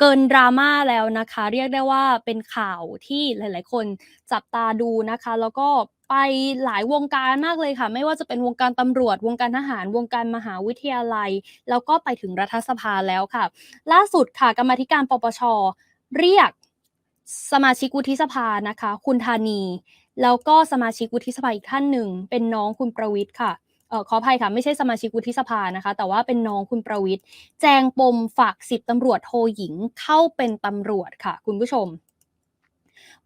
เกินดราม่าแล้วนะคะ เรียกได้ว่าเป็นข่าวที่หลาย ๆ คนจับตาดูนะคะ แล้วก็ไปหลายวงการมากเลยค่ะ ไม่ว่าจะเป็นวงการตำรวจ วงการทหาร วงการมหาวิทยาลัย แล้วก็ไปถึงรัฐสภาแล้วค่ะ ล่าสุดค่ะกรรมธิการปปชเรียกสมาชิกวุฒิสภานะคะ คุณธานี แล้วก็สมาชิกวุฒิสภาอีกท่านหนึ่ง เป็นน้องคุณประวิทย์ค่ะ ออขออภัยค่ะ ไม่ใช่สมาชิกวุฒิสภานะคะ แต่ว่าเป็นน้องคุณประวิทย์แจงปมฝากสิบตำรวจโทหญิงเข้าเป็นตำรวจค่ะ คุณผู้ชม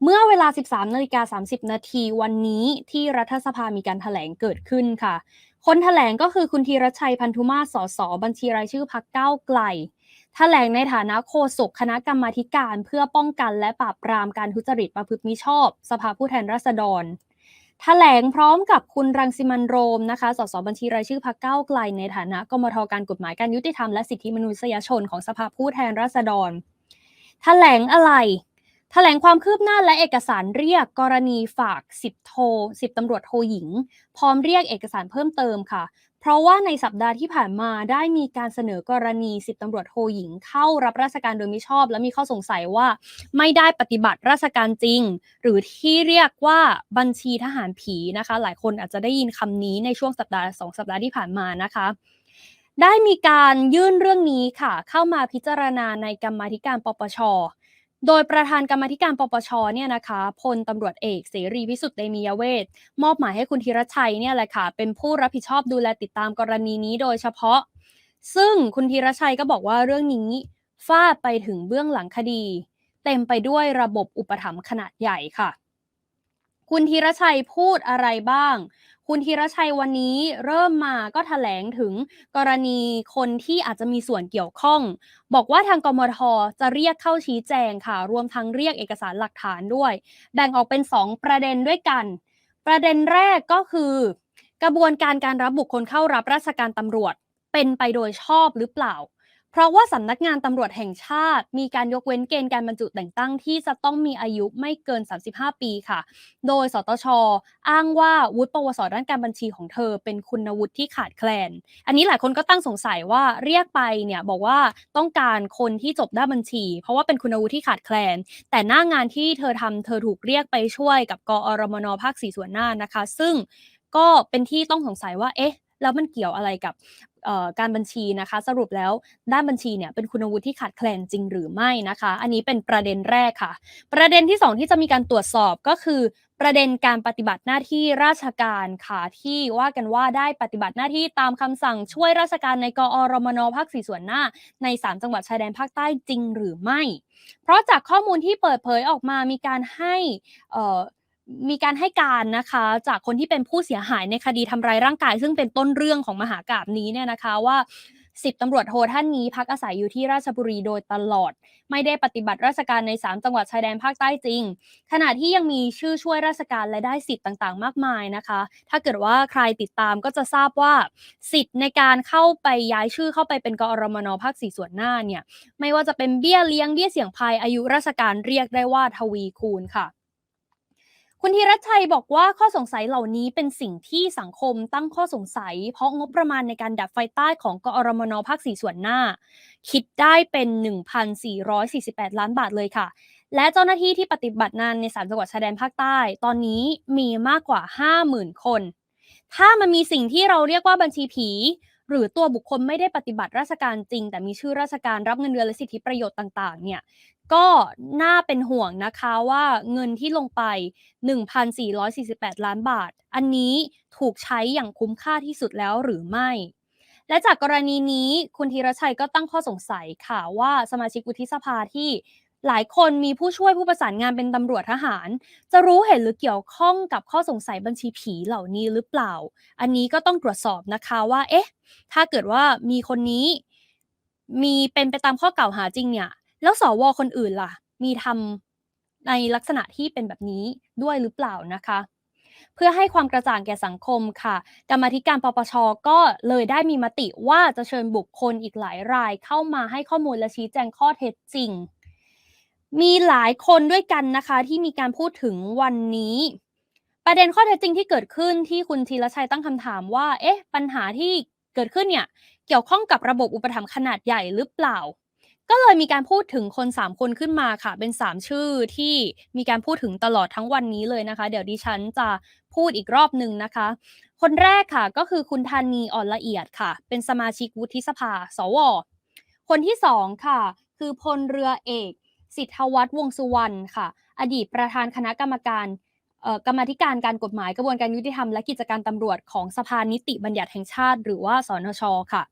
เมื่อเวลา 13นาฬิกา30 นาทีวันนี้ที่รัฐสภามีการถแถลงเกิดขึ้นค่ะ คนถแถลงก็คือคุณธีรชัยพันธุมาศสสบัญชีรายชื่อพักก้าวไกลแถลงในฐานะโฆษกคณะกรรมาธิการ เพื่อป้องกันและปราบปรามการทุจริตประพฤติมิชอบ สภาผู้แทนราษฎร แถลงพร้อมกับคุณรังสิมันโรมนะคะ สสบัญชีรายชื่อพรรคก้าวไกลในฐานะกมทการกฎหมายการยุติธรรมและสิทธิมนุษยชนของสภาผู้แทนราษฎร แถลงอะไร แถลงความคืบหน้าและเอกสารเรียกกรณีฝากสิบโทสิบตำรวจโทหญิง พร้อมเรียกเอกสารเพิ่มเติมค่ะ เพราะว่าในสัปดาห์ที่ผ่านมาได้มีการเสนอกรณีสิบตำรวจโทหญิง เข้ารับราชการโดยมิชอบ และมีข้อสงสัยว่าไม่ได้ปฏิบัติราชการจริง หรือที่เรียกว่าบัญชีทหารผีนะคะ หลายคนอาจจะได้ยินคำนี้ในช่วงสัปดาห์สองสัปดาห์ที่ผ่านมานะคะได้มีการยื่นเรื่องนี้ค่ะ เข้ามาพิจารณาในกรรมาธิการปปช โดยประธานกรรมธิการปปชเนี่ยนะคะพลตำรวจเอกเสรีพิสุทธิ์เตมียเวทมอบหมายให้คุณธีรชัยเนี่ยแหละค่ะเป็นผู้รับผิดชอบดูแลติดตามกรณีนี้โดยเฉพาะ ซึ่งคุณธีรชัยก็บอกว่าเรื่องนี้ฟาดไปถึงเบื้องหลังคดี เต็มไปด้วยระบบอุปถัมภ์ขนาดใหญ่ค่ะ คุณธีรชัยพูดอะไรบ้าง คุณธีรชัยวันนี้เริ่มมาก็ถแถลงถึงกรณีคนที่อาจจะมีส่วนเกี่ยวข้อง บอกว่าทางกมทจะเรียกเข้าชี้แจงค่ะ รวมทั้งเรียกเอกสารหลักฐานด้วย แบ่งออกเป็น 2 ประเด็นด้วยกัน ประเด็นแรกก็คือ กระบวนการการรับบุคคลเข้ารับราชการตำรวจเป็นไปโดยชอบหรือเปล่า เพราะว่าสำนักงานตำรวจแห่งชาติ มีการยกเว้นเกณฑ์การบรรจุแต่งตั้งที่จะต้องมีอายุไม่เกิน 35 ปีค่ะ โดยสตชอ้างว่าวุฒิปวสด้านการบัญชีของเธอ เป็นคุณวุฒิที่ขาดแคลน อันนี้หลายคนก็ตั้งสงสัยว่าเรียกไปเนี่ยบอกว่าต้องการคนที่จบด้านบัญชี เพราะว่าเป็นคุณวุฒิที่ขาดแคลน แต่หน้างานที่เธอทำเธอถูกเรียกไปช่วยกับกอรมนภาคสี่ส่วนหน้านะคะ ซึ่งก็เป็นที่ต้องสงสัยว่าเอ๊ะแล้วมันเกี่ยวอะไรกับ การบัญชีนะคะ สรุปแล้วด้านบัญชีเนี่ยเป็นคุณวุฒิที่ขาดแคลนจริงหรือไม่นะคะ อันนี้เป็นประเด็นแรกค่ะ ประเด็นที่ 2 ที่จะมีการตรวจสอบก็คือ ประเด็นการปฏิบัติหน้าที่ราชการค่ะที่ว่ากันว่าได้ปฏิบัติหน้าที่ตามคำสั่งช่วยราชการในกอรมนภาคสี่ส่วนหน้า ใน 3 จังหวัดชายแดนภาคใต้จริงหรือไม่ เพราะจากข้อมูลที่เปิดเผยออกมามีการให้ มีการให้การนะคะจากคนที่เป็นผู้เสียหายในคดีทำร้ายร่างกาย ซึ่งเป็นต้นเรื่องของมหากราบนี้เนี่ยนะคะว่าสิบตำรวจโทท่านนี้พักอาศัยอยู่ที่ราชบุรีโดยตลอด ไม่ได้ปฏิบัติราชการใน 3 จังหวัดชายแดนภาคใต้จริง ขณะที่ยังมีชื่อช่วยราชการและได้สิทธิ์ต่างๆ มากมายนะคะ ถ้าเกิดว่าใครติดตามก็จะทราบว่า สิทธิ์ในการเข้าไปย้ายชื่อเข้าไปเป็นกอรมนภาคสี่ส่วนหน้าเนี่ยไม่ว่าจะเป็นเบี้ยเลี้ยงเบี้ยเสี่ยงภัยอายุราชการเรียกได้ว่าทวีคูณค่ะ คุณธีรชัยบอกว่าข้อสงสัยเหล่านี้เป็นสิ่งที่สังคมตั้งข้อสงสัย เพราะงบประมาณในการดับไฟใต้ของกอรมนภาคสี่ส่วนหน้า คิดได้เป็น 1,448 ล้านบาทเลยค่ะ และเจ้าหน้าที่ที่ปฏิบัติงานในสามจังหวัดชายแดนภาคใต้ ตอนนี้มีมากกว่า 50,000 คน ถ้ามันมีสิ่งที่เราเรียกว่าบัญชีผี หรือตัวบุคคลไม่ได้ปฏิบัติราชการจริง แต่มีชื่อราชการรับเงินเดือนและสิทธิประโยชน์ต่าง ๆ เนี่ย ก็น่าเป็นห่วงนะคะว่าเงินที่ลงไป 1,448 ล้านบาท อันนี้ถูกใช้อย่างคุ้มค่าที่สุดแล้วหรือไม่ และจากกรณีนี้คุณธีรชัยก็ตั้งข้อสงสัยค่ะว่าสมาชิกวุฒิสภาที่หลายคนมีผู้ช่วยผู้ประสานงานเป็นตำรวจทหาร จะรู้เห็นหรือเกี่ยวข้องกับข้อสงสัยบัญชีผีเหล่านี้หรือเปล่า อันนี้ก็ต้องตรวจสอบนะคะว่า เอ๊ะ ถ้าเกิดว่ามีคนนี้ มีเป็นไปตามข้อกล่าวหาจริงเนี่ย แล้วสวคนอื่นล่ะ มีทำในลักษณะที่เป็นแบบนี้ด้วยหรือเปล่านะคะ เพื่อให้ความกระจ่างแก่สังคมค่ะ กรรมธิการปปชก็เลยได้มีมติว่าจะเชิญบุคคลอีกหลายรายเข้ามาให้ข้อมูลและชี้แจงข้อเท็จจริง มีหลายคนด้วยกันนะคะที่มีการพูดถึงวันนี้ประเด็นข้อเท็จจริงที่เกิดขึ้นที่คุณธีรชัยตั้งคำถามว่า เอ๊ะ ปัญหาที่เกิดขึ้นเนี่ย เกี่ยวข้องกับระบบอุปถัมภ์ขนาดใหญ่หรือเปล่า ก็เลยมีการพูดถึงคน 3 คนขึ้นมาค่ะ เป็น 3 ชื่อที่มีการพูดถึงตลอดทั้งวันนี้เลยนะคะ เดี๋ยวดิฉันจะพูดอีกรอบหนึ่งนะคะ คนแรกค่ะก็คือคุณธานีอ่อนละเอียดค่ะ เป็นสมาชิกวุฒิสภา สว คนที่2ค่ะ คือพลเรือเอก สิทธวัฒน์วงสุวรรณค่ะ อดีตประธานคณะกรรมการกรรมาธิการการกฎหมายกระบวนการยุติธรรมและกิจการตำรวจของสภานิติบัญญัติแห่งชาติ หรือว่าสนชค่ะ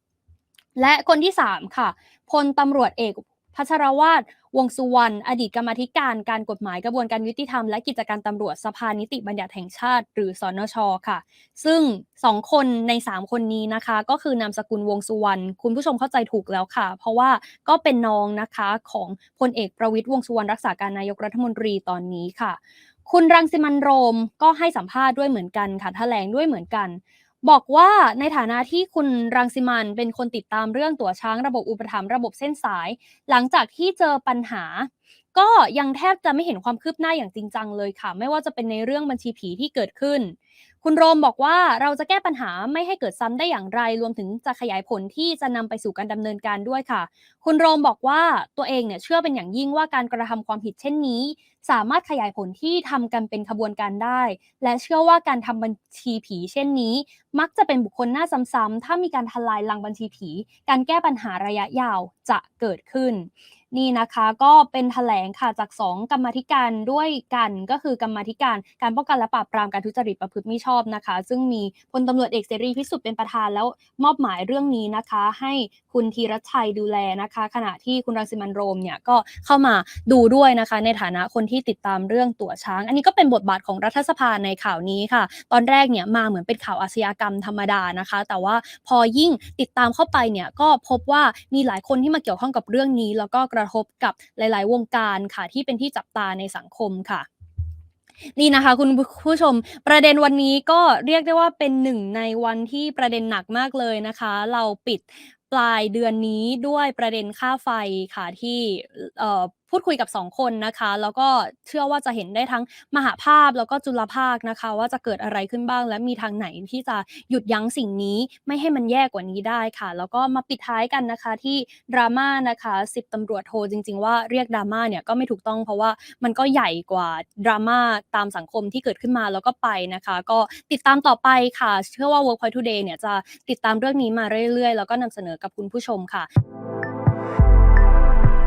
และคนที่ 3 ค่ะพลตำรวจเอกพัชรวาทวงสุวรรณอดีตกรรมธิการการกฎหมายกระบวนการยุติธรรมและกิจการตำรวจสภานิติบัญญัติแห่งชาติ หรือสนชค่ะ ซึ่ง 2 คนใน 3 คนนี้นะคะ ก็คือนามสกุลวงสุวรรณคุณผู้ชมเข้าใจถูกแล้วค่ะ เพราะว่าก็เป็นน้องนะคะของพลเอกประวิตรวงสุวรรณรักษาการนายกรัฐมนตรีตอนนี้ค่ะ คุณรังสิมันโรมก็ให้สัมภาษณ์ด้วยเหมือนกันค่ะแถลงด้วยเหมือนกัน บอกว่าในฐานะที่คุณรังสิมันเป็นคนติดตามเรื่องตั๋วช้างระบบอุปถัมภ์ระบบเส้นสาย หลังจากที่เจอปัญหา ก็ยังแทบจะไม่เห็นความคืบหน้าอย่างจริงจังเลยค่ะ ไม่ว่าจะเป็นในเรื่องบัญชีผีที่เกิดขึ้น คุณโรมบอกว่าเราจะแก้ปัญหาไม่ให้เกิดซ้ำได้อย่างไร รวมถึงจะขยายผลที่จะนำไปสู่การดำเนินการด้วยค่ะ คุณโรมบอกว่าตัวเองเนี่ยเชื่อเป็นอย่างยิ่งว่าการกระทำความผิดเช่นนี้ สามารถขยายผลที่ทำกันเป็นขบวนการได้ และเชื่อว่าการทำบัญชีผีเช่นนี้ มักจะเป็นบุคคลหน้าซ้ำๆถ้ามีการทลายลังบัญชีผี การแก้ปัญหาระยะยาวจะเกิดขึ้น นี่นะคะก็เป็นแถลงค่ะจาก 2 กรรมธิการด้วยกันก็คือกรรมธิการการป้องกันและปราบปรามการทุจริตประพฤติมิชอบนะคะ ซึ่งมีพลตำรวจเอกเสรีพิสุทธิ์เป็นประธานแล้วมอบหมายเรื่องนี้นะคะ ให้คุณธีรชัยดูแลนะคะ ขณะที่คุณรังสิมันโรมเนี่ยก็เข้ามาดูด้วยนะคะ ในฐานะคนที่ติดตามเรื่องตั๋วช้าง อันนี้ก็เป็นบทบาทของรัฐสภาในข่าวนี้ค่ะ ตอนแรกเนี่ยมาเหมือนเป็นข่าวอาชญากรรมธรรมดานะคะ แต่ว่าพอยิ่งติดตามเข้าไปเนี่ยก็พบว่ามีหลายคนที่มาเกี่ยวข้องกับเรื่องนี้ แล้วก็กระทบกับหลาย ๆ วงการค่ะที่เป็นที่จับตาในสังคมค่ะนี่นะคะคุณผู้ชมประเด็นวันนี้ก็เรียกได้ว่าเป็นหนึ่งในวันที่ประเด็นหนักมากเลยนะคะ เราปิดปลายเดือนนี้ด้วยประเด็นค่าไฟค่ะที่เอ่อ พูดคุยกับ 2 คนนะคะ แล้วก็เชื่อว่าจะเห็นได้ทั้งมหาภาพแล้วก็จุลภาคนะคะ ว่าจะเกิดอะไรขึ้นบ้าง และมีทางไหนที่จะหยุดยั้งสิ่งนี้ไม่ให้มันแย่กว่านี้ได้ค่ะ แล้วก็มาปิดท้ายกันนะคะที่ดราม่านะคะสิบตำรวจโทจริง ๆ ว่าเรียกดราม่าเนี่ยก็ไม่ถูกต้องเพราะว่ามันก็ใหญ่กว่าดราม่าตามสังคมที่เกิดขึ้นมาแล้วก็ไปนะคะ ก็ติดตามต่อไปค่ะ เชื่อว่า Workpoint Today เนี่ยจะติดตามเรื่องนี้มาเรื่อยๆ แล้วก็นำเสนอกับคุณผู้ชมค่ะ